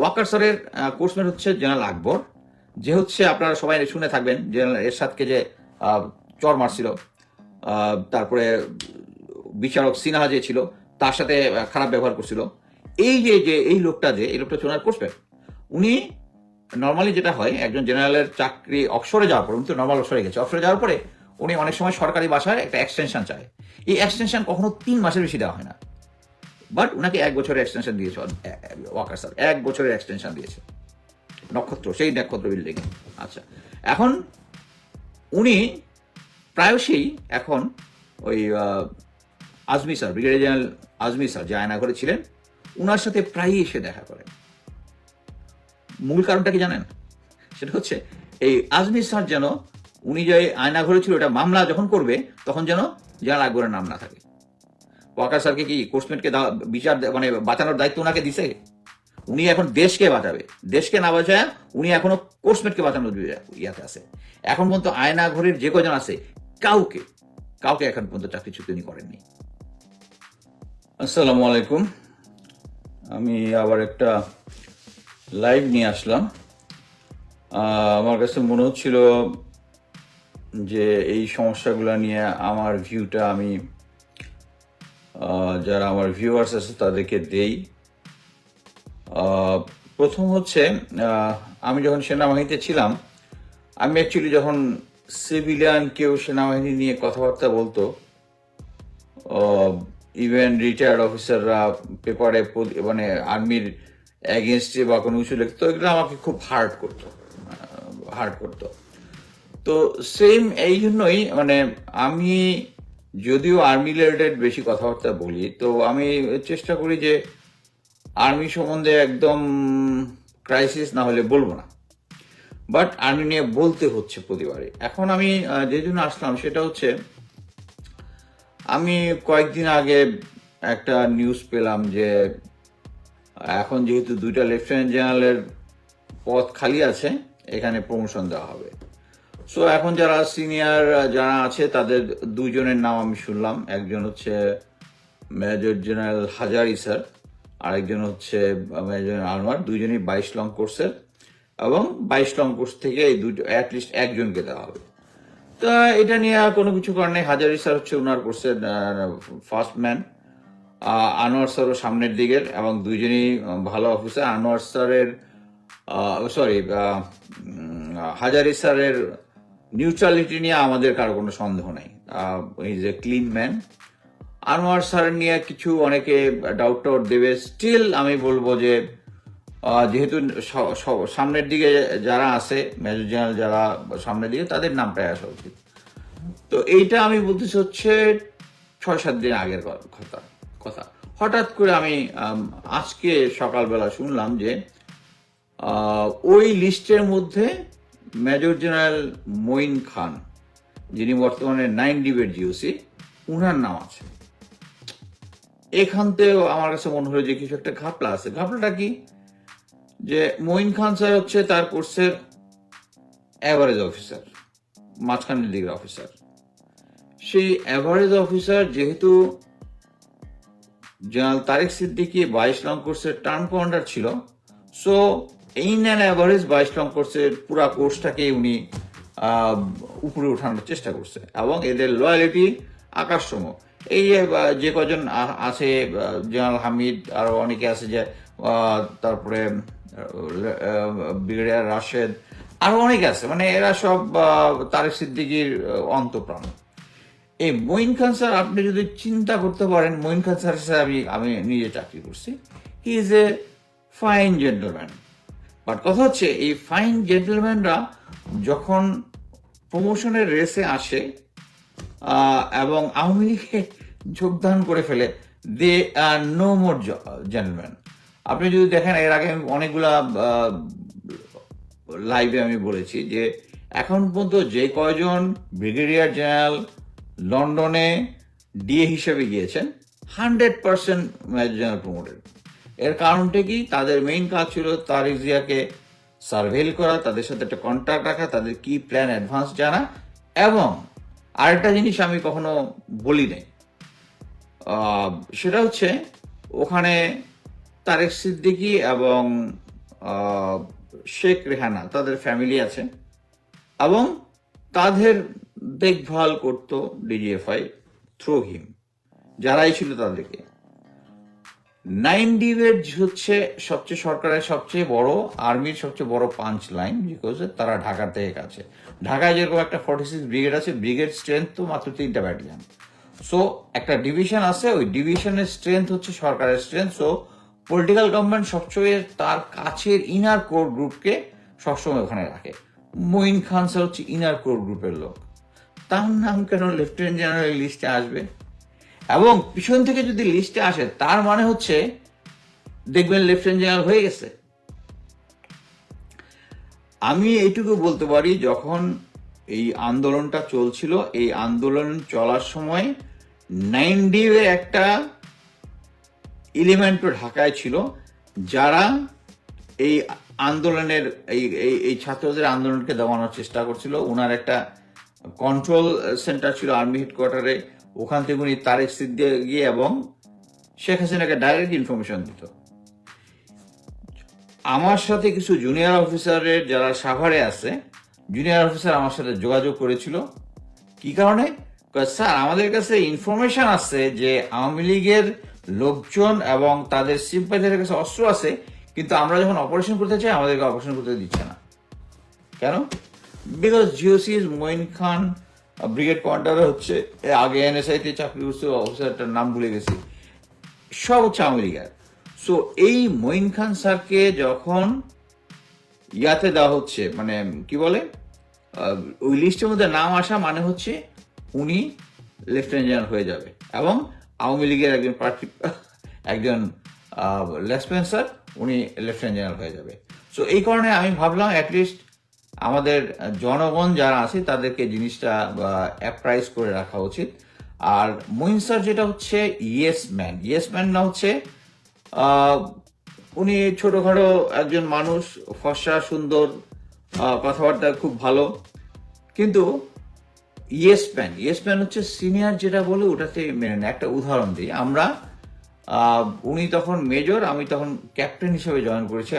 ওয়াকার স্যারের কোর্সমেট হচ্ছে জেনারেল আকবর। যে হচ্ছে আপনারা সবাই শুনে থাকবেন, জেনারেল এরশাদকে যে চর মারছিল তারপরে বিচারক সিনহা যে ছিল, তার সাথে খারাপ ব্যবহার করছিল। এই যে যে, এই লোকটা যে, এই লোকটা চোনার কোর্সমেট উনি নর্মালি যেটা হয়, একজন জেনারেলের চাকরি অবসরে যাওয়ার পর, উনি তো নর্মাল অবসরে গেছে। অবসরে যাওয়ার পরে উনি অনেক সময় সরকারি বাসায় একটা এক্সটেনশন চায়। এই এক্সটেনশন কখনো তিন মাসের বেশি দেওয়া হয় না। বাট ওনাকে এক বছরের এক্সটেনশন দিয়েছে ওয়াকার স্যার এক বছরের এক্সটেনশন দিয়েছে। নক্ষত্র, সেই নক্ষত্র বিল্ডিং আচ্ছা এখন উনি প্রায়শই এখন ওই Azmi sir brigadier general Azmi sir যে আয়নাঘরে ছিলেন ওনার সাথে প্রায়ই এসে দেখা করেন। মূল কারণটা কি জানেন? সেটা হচ্ছে, এই আজমি স্যার যেন, উনি যে আয়নাঘরে ছিল, ওটা মামলা যখন করবে, তখন যেন জেনারেল আকবরের নাম না থাকে। ওয়াকার স্যারকে কি কোর্সমেটকে বিচার মানে বাঁচানোর দায়িত্ব ওনাকে দিছে? উনি এখন দেশকে বাঁচাবে। দেশকে না বাঁচায় উনি এখনও কোর্সমেটকে বাঁচানোর ইয়ে- ইয়াতে আছে। এখন পর্যন্ত আয়না ঘরের যে কজন আছে, কাউকে কাউকে এখন পর্যন্ত চাকরি চুক্তি উনি করেননি। আসসালামু আলাইকুম। আমি আবার একটা লাইভ নিয়ে আসলাম। আমার কাছে মনে হচ্ছিল যে এই সমস্যাগুলো নিয়ে আমার ভিউটা আমি যারা আমার ভিউয়ার্স আছে, তাদেরকে দেই। প্রথম হচ্ছে আমি যখন সেনাবাহিনীতে ছিলাম, আমি অ্যাকচুয়ালি যখন সিভিলিয়ান কেউ সেনাবাহিনী নিয়ে কথাবার্তা বলতো ইভেন রিটায়ার্ড অফিসাররা পেপারে মানে আর্মির অ্যাগেনস্টে বা কোনো কিছু লিখতো, এগুলো আমাকে খুব হার্ড করতো হার্ড করতো। তো সেম এই জন্যই মানে আমি যদিও আর্মি রিলেটেড বেশি কথাবার্তা বলি, তো আমি চেষ্টা করি যে আর্মি সম্বন্ধে একদম ক্রাইসিস না হলে বলব না। বাট আর্মি নিয়ে বলতে হচ্ছে প্রতিবারে এখন আমি যে জন্য আসলাম সেটা হচ্ছে, আমি কয়েকদিন আগে একটা নিউজ পেলাম যে, এখন যেহেতু দুইটা লেফটেন্যান্ট জেনারেলের পদ খালি আছে, এখানে প্রমোশন দেওয়া হবে। সো এখন যারা সিনিয়র যারা আছে, তাদের দুজনের নাম আমি শুনলাম। একজন হচ্ছে মেজর জেনারেল হাজারি স্যার আরেকজন হচ্ছে মেজর জেনারেল আনোয়ার দুইজনই বাইশ লং কোর্সের এবং বাইশ লং কোর্স থেকে এই দুটো অ্যাটলিস্ট একজনকে দেওয়া হবে। তা এটা নিয়ে আর কোনো কিছু নেই। হাজারি স্যার হচ্ছে ওনার কোর্সের ফার্স্ট ম্যান আনোয়ার স্যারও সামনের দিকের এবং দুইজনই ভালো অফিসার আনোয়ার স্যারের সরি হাজারি স্যারের নিউট্রালিটি নিয়ে আমাদের কারও কোনো সন্দেহ নাই। Is a clean man Anwar sir নিয়ে কিছু অনেকে ডাউট টাউট দেবে। স্টিল আমি বলব যে যেহেতু সামনের দিকে যারা আছে মেজর জেনারেল যারা সামনের দিকে, তাদের নামটাই আসা উচিত। তো এইটা আমি বলতেছি হচ্ছে ছয় সাত দিন আগের কথা কথা। হঠাৎ করে আমি আজকে সকালবেলা শুনলাম যে ওই লিস্টের মধ্যে মেজর জেনারেল মঈন খান, যিনি বর্তমানে নাইন ডিবেট জিওসি, উনার নাম আছে। এখান থেকেও আমার কাছে মনে হলো যে কিছু একটা ঘাপলা আছে। ঘাপলাটা কি? যে মঈন খান স্যার হচ্ছে তার কোর্সের অ্যাভারেজ অফিসার মাঝখানের দিকের অফিসার সেই অ্যাভারেজ অফিসার যেহেতু জেনারেল তারেক সিদ্দিকি বাইশ লং কোর্সের টার্ম কমান্ডার ছিল সো ইন অ্যান্ড অ্যাভারেজ বাইশ লং কোর্সের পুরা কোর্সটাকে উনি উপরে ওঠানোর চেষ্টা করছে। এবং এদের লয়ালিটি আকাশসম এই যে, যে কজন আছে জেনারেল হামিদ আরও অনেকে আছে যে তারপরে ব্রিগেডিয়ার রাশেদ আরও অনেকে আছে। মানে এরা সব তারেক সিদ্দিকির অন্তপ্রাণ। এই মঈন খান স্যার আপনি যদি চিন্তা করতে পারেন মঈন খান স্যার সাথে আমি আমি নিজে চাকরি করছি। He is a fine gentleman but কথা হচ্ছে, এই ফাইন জেন্টলম্যানরা যখন প্রমোশনের রেসে আসে এবং আওয়ামী লীগে যোগদান করে ফেলে দে আর নো মোর জেন্টলম্যান আপনি যদি দেখেন, এর আগে আমি অনেকগুলা লাইভে আমি বলেছি যে, এখন পর্যন্ত যে কয়জন ব্রিগেডিয়ার জেনারেল লন্ডনে ডিএ হিসেবে গিয়েছেন হান্ড্রেড পার্সেন্ট জেনারেল প্রমোটেড এর কারণটা কি? তাদের মেইন কাজ ছিল তারিক জিয়াকে সার্ভেল করা, তাদের সাথে একটা কন্ট্যাক্ট রাখা, তাদের কি প্ল্যান অ্যাডভান্স জানা এবং আরেকটা জিনিস আমি কখনো বলি নাই। সেটা হচ্ছে ওখানে তারেক সিদ্দিকি এবং শেখ রেহানা তাদের ফ্যামিলি আছে এবং তাদের দেখভাল করত ডিজিএফআই থ্রু হিম যারাই ছিল তাদেরকে। নাইন ডিভের হচ্ছে সবচেয়ে সরকারের সবচেয়ে বড় আর্মির সবচেয়ে বড় পাঞ্চ লাইন বিকজ তারা ঢাকার থেকে কাছে ঢাকায় যেরকম একটা ফর্টি সিক্স ব্রিগেড আছে ব্রিগেড স্ট্রেংথ তো মাত্র তিনটা ব্যাটালিয়ান সো একটা ডিভিশন আছে, ওই ডিভিশনের স্ট্রেংথ হচ্ছে সরকারের স্ট্রেংথ সো পলিটিক্যাল গভর্নমেন্ট সবসময় তার কাছের ইনার কোর গ্রুপকে সবসময় ওখানে রাখে। মঈন খান স্যার হচ্ছে ইনার কোর গ্রুপের লোক। তার নাম কেন লেফটেন্যান্ট জেনারেল লিস্টে আসবে? এবং পিছন থেকে যদি লিস্টে আসে, তার মানে হচ্ছে দেখবেন লেফটেন্যান্ট জেনারেল হয়ে গেছে। আমি এইটুকু বলতে পারি, যখন এই আন্দোলনটা চলছিল, এই আন্দোলন চলার সময় নাইন ডিভের একটা এলিমেন্টও ঢাকায় ছিল, যারা এই আন্দোলনের, এই, এই- এই ছাত্রদের আন্দোলনকে দমানোর চেষ্টা করছিল। ওনার একটা কন্ট্রোল সেন্টার ছিল আর্মি হেডকোয়ার্টারে ওখান থেকে উনি তারেক গিয়ে এবং শেখ হাসিনাকে ডাইরেক্ট ইনফরমেশন দিত। আমার সাথে কিছু জুনিয়র অফিসারের যারা সাভারে আছে জুনিয়র অফিসার আমার সাথে যোগাযোগ করেছিল। কি কারণে? স্যার, আমাদের কাছে ইনফরমেশন আছে যে আওয়ামী লীগের লোকজন এবং তাদের সিম্পাথিদের কাছে অস্ত্র আছে, কিন্তু আমরা যখন অপারেশন করতে চাই, আমাদেরকে অপারেশন করতে দিচ্ছে না। কেন? Because GOC is Moin Khan brigade commander হচ্ছে আগে এনএসআই তে চাকরি করছে অফিসারটার নাম ভুলে গেছি। সব হচ্ছে লীগের। সো এই মঈন খান স্যারকে যখন ইয়াতে দেওয়া হচ্ছে মানে কি বলে? ওই লিস্টের মধ্যে নাম আসা মানে হচ্ছে উনি লেফটেন্যান্ট জেনারেল হয়ে যাবে এবং আওয়ামী লীগের একজন প্রার্থী, একজন লেসপেন স্যার, উনি লেফটেন্যান্ট জেনারেল হয়ে যাবে। সো এই কারণে আমি ভাবলাম অ্যাটলিস্ট আমাদের জনগণ যারা আছে, তাদেরকে জিনিসটা অ্যাপ্রাইজ করে রাখা উচিত। আর মহিন স্যার যেটা হচ্ছে ইয়েস ম্যান ইয়েস ম্যান না হচ্ছে উনি ছোটোখাটো একজন মানুষ, ফর্সা, সুন্দর কথাবার্তা খুব ভালো। কিন্তু ইয়েস ম্যান ইয়েস ম্যান হচ্ছে সিনিয়র যেটা বলে ওটাতে মেনে নেয়। একটা উদাহরণ দিই। আমরা উনি তখন মেজর আমি তখন ক্যাপ্টেন হিসেবে জয়েন করেছি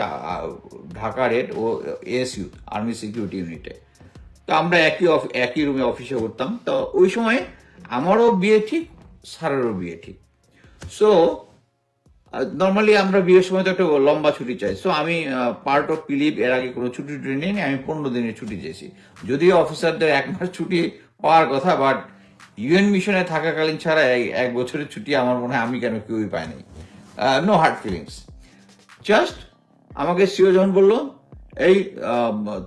ঢাকা রেড ও এএসইউ আর্মি সিকিউরিটি ইউনিটে তো আমরা একই একই রুমে অফিসে করতাম। তো ওই সময় আমারও বিয়ে ঠিক, স্যারেরও বিয়ে ঠিক। সো নর্মালি আমরা বিয়ের সময় তো একটা লম্বা ছুটি চাই। সো আমি পার্ট অফ পিলিভ এর আগে কোনো ছুটি টুটি নিয়ে আমি পনেরো দিনের ছুটি চেয়েছি যদিও অফিসারদের এক মাস ছুটি পাওয়ার কথা বাট ইউএন মিশনে থাকাকালীন ছাড়া এই এক বছরের ছুটি আমার মনে হয় আমি কেন কেউই পাইনি নো হার্ড ফিলিংস জাস্ট আমাকে সিও যখন বলল, এই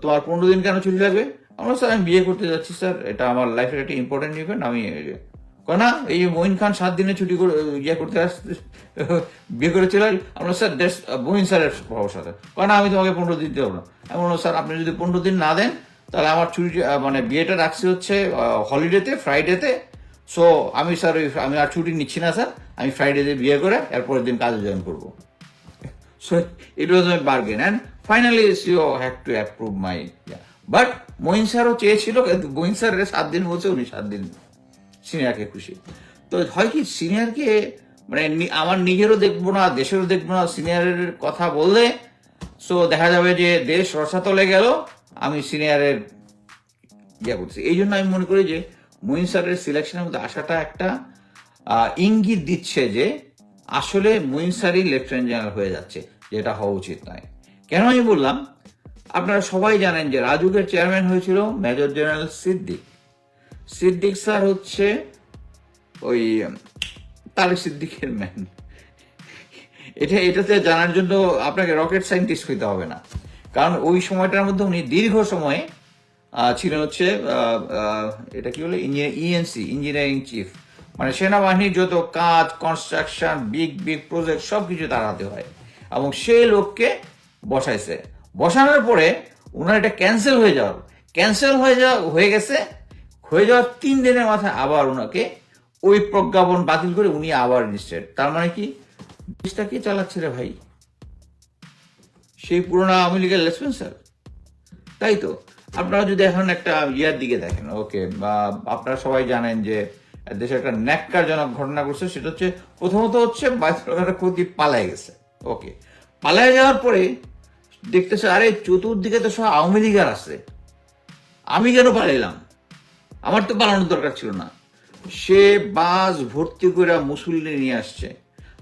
তোমার পনেরো দিন কেন ছুটি লাগবে? আমরা স্যার, আমি বিয়ে করতে যাচ্ছি, স্যার। এটা আমার লাইফের একটা ইম্পর্টেন্ট ইভেন্ট আমি না, এই যে মঈন খান সাত দিনে ছুটি করে ইয়ে করতে আসতে, বিয়ে করে করেছিল আমরা স্যার দেশ মঈন স্যারের ভরসাতে না, আমি তোমাকে পনেরো দিন দেবো না। আমি স্যার, আপনি যদি পনেরো দিন না দেন তাহলে আমার ছুটি মানে বিয়েটা রাখছি হচ্ছে হলিডেতে ফ্রাইডেতে সো আমি স্যার ওই আমি আর ছুটি নিচ্ছি না স্যার আমি ফ্রাইডেতে বিয়ে করে এরপরের দিন কাজে জয়েন করব so it a bargain, and finally CEO had to approve my. Yeah. But Moin স্যারও চেয়েছিল মহিন স্যারের সাত দিন বলছে উনি সাত দিন সিনিয়রকে খুশি তো হয় কি সিনিয়রকে মানে আমার নিজেরও দেখব না দেশেরও দেখব না সিনিয়রের কথা বললে সো দেখা যাবে যে দেশ রসাতলে গেল আমি সিনিয়রের ইয়ে করছি এই জন্য আমি মনে করি যে মহিন স্যারের সিলেকশনের মধ্যে আসাটা একটা ইঙ্গিত দিচ্ছে যে আসলে মহিন স্যারই লেফটেন্যান্ট জেনারেল হয়ে যাচ্ছে, যেটা হওয়া উচিত নয়। কেন আমি বললাম? আপনারা সবাই জানেন যে রাজুকের চেয়ারম্যান হয়েছিল major general Siddique. Siddique sir হচ্ছে ওই, তারেক সিদ্দিকের ম্যান এটা, এটাতে জানার জন্য আপনাকে রকেট সায়েন্টিস্ট হইতে হবে না। কারণ ওই সময়টার মধ্যে উনি দীর্ঘ সময়ে ছিলেন হচ্ছে এটা কি বলে? ইএনসি ইঞ্জিনিয়ারিং চিফ মানে সেনাবাহিনীর যত কাজ কনস্ট্রাকশন বিগ বিগ প্রজেক্ট সব কিছু তার হাতে হয়। এবং সেই লোককে বসাইছে। বসানোর পরে ওনার এটা ক্যান্সেল হয়ে যাওয়ার ক্যান্সেল হয়ে যাওয়া, হয়ে গেছে। হয়ে যাওয়ার তিন দিনের মাথায় আবার ওনাকে ওই প্রজ্ঞাপন বাতিল করে উনি আবার ইনস্টেড তার মানে কি? দেশটা কে চালাচ্ছে রে ভাই? সেই পুরোনো আওয়ামী লীগের লেসপেন্সার তাই তো? আপনারা যদি এখন একটা ইয়ার দিকে দেখেন, ওকে আপনারা সবাই জানেন যে দেশে একটা ন্যাক্কারজনক ঘটনা ঘটছে, সেটা হচ্ছে প্রথমত হচ্ছে বাইতুল্লাহর ক্ষতি পালায় গেছে, ওকে। পালায় যাওয়ার পরে দেখতেছে, আরে চতুর্দিকে তো সব আওয়ামী লীগার আছে। আমি কেন পালাইলাম? আমার তো পালানোর দরকার ছিল না। সে বাস ভর্তি করে মুসল্লি নিয়ে আসছে।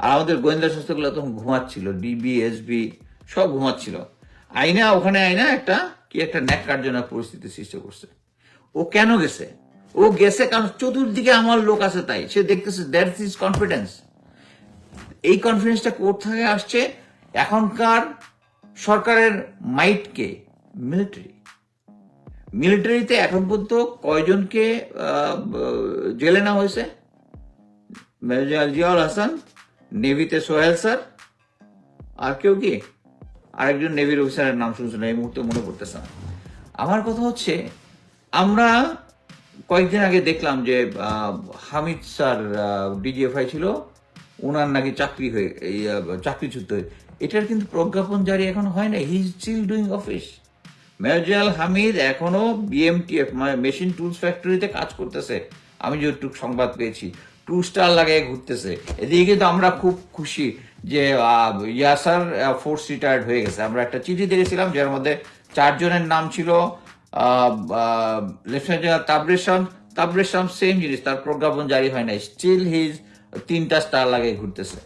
আর আমাদের গোয়েন্দা সংস্থাগুলো তখন ঘুমাচ্ছিল ডিবি এসবি সব ঘুমাচ্ছিল। আইনা ওখানে আইনা একটা কি একটা ন্যাক্কারজনক পরিস্থিতি সৃষ্টি করছে। ও কেন গেছে? ও গেছে কারণ চতুর্দিকে আমার লোক আছে তাই। সে দেখতেছে দ্যাট ইজ কনফিডেন্স এই কনফিডেন্সটা কোথায় আসছে? এখনকার সরকারের মাইটকে মিলিটারি মিলিটারিতে এখন পর্যন্ত কয়জনকে জেলে নেওয়া হয়েছে? জিয়াউল হাসান নেভিতে সোহেল স্যার, আর কেউ কি? আরেকজন নেভির অফিসারের নাম শুনছে না, এই মুহূর্তে মনে পড়তেছে না। আমার কথা হচ্ছে, আমরা কয়েকদিন আগে দেখলাম যে হামিদ স্যার ডিজিএফআই ছিল ওনার নাকি চাকরি হয়ে, এই চাকরিচ্যুত হয়ে। এটার কিন্তু প্রজ্ঞাপন জারি এখন হয় না he still doing office major Hamid এখনও বিএমটিএফ মানে মেশিন টুলস ফ্যাক্টরিতে কাজ করতেছে। আমি যেটুক সংবাদ পেয়েছি টু স্টার লাগিয়ে ঘুরতেছে। এদিকে কিন্তু আমরা খুব খুশি যে ইয়াসার ফোর্স রিটায়ার্ড হয়ে গেছে। আমরা একটা চিঠি দেখেছিলাম, যার মধ্যে চারজনের নাম ছিল lieutenant general Tabresham Tabresham same জিনিস, তার প্রজ্ঞাপন জারি হয় নাই। স্টিল হিজ তিনটা স্টার লাগিয়ে ঘুরতেছে।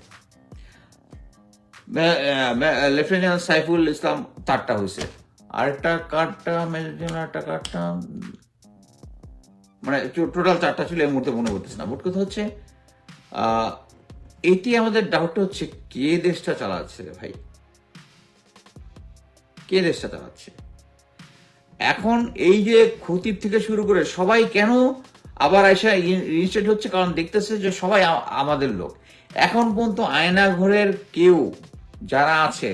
লেফটেন্যান্ট জেনারেল সাইফুল ইসলাম, তারটা হয়েছে আরেকটা কার্ডটা মেজর জেনারেল একটা কার্ডটা মানে টোটাল চারটা ছিল, এই মুহূর্তে মনে করতেছে না। মোট কথা হচ্ছে এটি আমাদের ডাউটটা হচ্ছে, কে দেশটা চালাচ্ছে ভাই? কে দেশটা চালাচ্ছে? এখন এই যে ক্ষতির থেকে শুরু করে সবাই কেন আবার এসে ইনস্টেট হচ্ছে, কারণ দেখতেছে যে সবাই আমাদের লোক। এখন পর্যন্ত আয়না ঘরের কেউ যারা আছে,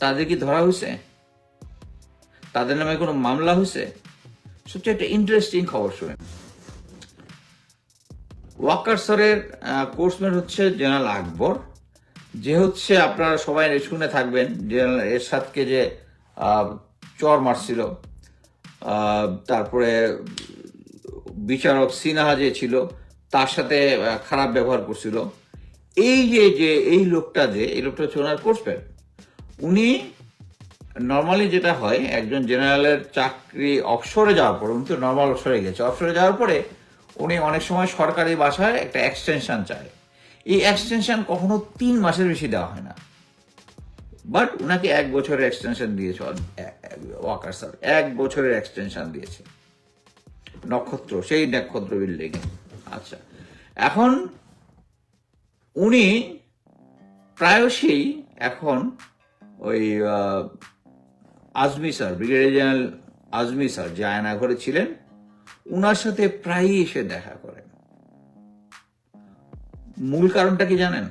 তাদের কি ধরা হয়েছে? তাদের নামে কোনো মামলা হয়েছে? সবচেয়ে একটা ইন্টারেস্টিং খবর শুনেন। ওয়াকার স্যারের কোর্সমেট হচ্ছে জেনারেল আকবর। যে হচ্ছে আপনারা সবাই শুনে থাকবেন, জেনারেল এরশাদকে যে চর মারছিল তারপরে বিচারক সিনহা যে ছিল, তার সাথে খারাপ ব্যবহার করছিল। এই যে যে, এই লোকটা যে, এই লোকটা হচ্ছে ওনার কোর্সমেট উনি নর্মালি যেটা হয়, একজন জেনারেলের চাকরি অবসরে যাওয়ার পরে, উনি তো নর্মাল অবসরে গেছে। অবসরে যাওয়ার পরে উনি অনেক সময় সরকারি বাসায় একটা এক্সটেনশন চায়। এই এক্সটেনশন কখনো তিন মাসের বেশি দেওয়া হয় না। বাট উনাকে এক বছরের এক্সটেনশন দিয়েছে ওয়াকার স্যার এক বছরের এক্সটেনশন দিয়েছে। নক্ষত্র, সেই নক্ষত্র বিল্ডিং আচ্ছা এখন উনি প্রায়শই এখন ওই Azmi sir brigadier general Azmi sir যে আয়না ঘরে ছিলেন উনার সাথে প্রায়ই এসে দেখা করেন মূল কারণটা কি জানেন?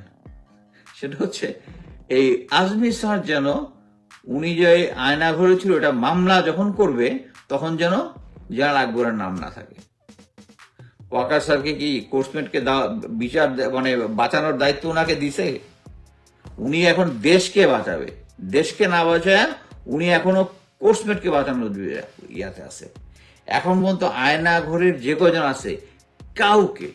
সেটা হচ্ছে, এই আজমি স্যার যেন উনি যে আয়না ঘরে ছিল মামলা যখন করবে, তখন যেন জেনারেল আকবরের নাম না থাকে। ওয়াকার স্যারকে কি কোর্সমেটকে বিচার মানে বাঁচানোর দায়িত্ব ওনাকে দিছে? উনি এখন দেশকে বাঁচাবে। দেশকে না বাঁচায়, উনি এখনও কোর্সমেটকে বাঁচানোর ইয়াতে আছে। এখন পর্যন্ত আয়না ঘরের যে কজন আছে কাউকে